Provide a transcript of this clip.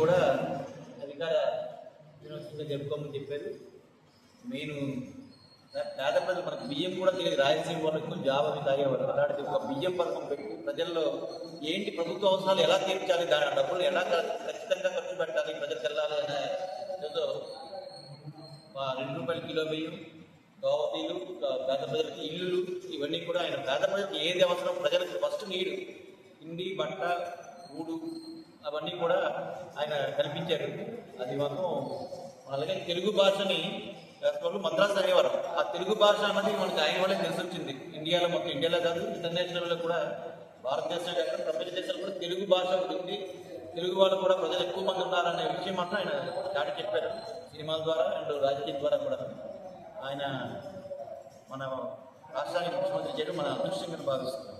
కూడా అవిగా జరుపుకోమని చెప్పారు. నేను పేద ప్రజలు మనకు బియ్యం కూడా తెలియదు. రాయలసీమ వాళ్ళకు జాబ్ అవి తాగేవారు అలాంటిది ఒక బియ్యం పథకం పెట్టి ప్రజల్లో ఏంటి ప్రభుత్వ అవసరాలు ఎలా తీర్చాలి దాని డబ్బులు ఎలా ఖచ్చితంగా ఖర్చు పెట్టాలి ప్రజలకు వెళ్ళాలి అనే ఏదో రెండు రూపాయల కిలో బియ్యం గోవతీలు పేద ప్రజలకి ఇల్లులు ఇవన్నీ కూడా ఆయన పేద ప్రజలకు ఏది అవసరం ప్రజలకు ఫస్ట్ నీడు తిండి బట్ట ఊడు అవన్నీ కూడా ఆయన కల్పించారు. అది మాత్రం అలాగే తెలుగు భాషని వాళ్ళు మద్రాసు అనేవారు. ఆ తెలుగు భాష అన్నది మనకి ఆయన వల్లే తెలిసి వచ్చింది ఇండియాలో మొత్తం ఇండియాలో కాదు ఇంటర్నేషనల్లో కూడా భారతదేశం కాకుండా ప్రపంచ దేశాలు కూడా తెలుగు భాష ఉంటుంది. తెలుగు వాళ్ళు కూడా ప్రజలు ఎక్కువ మంది ఉన్నారనే విషయం మాత్రం ఆయన దాటి చెప్పారు. సినిమాల ద్వారా అండ్ రాజకీయం ద్వారా కూడా. ఆయన మన రాష్ట్రానికి ముఖ్యమంత్రి చేయడం మన అదృష్టంగా భావిస్తున్నాం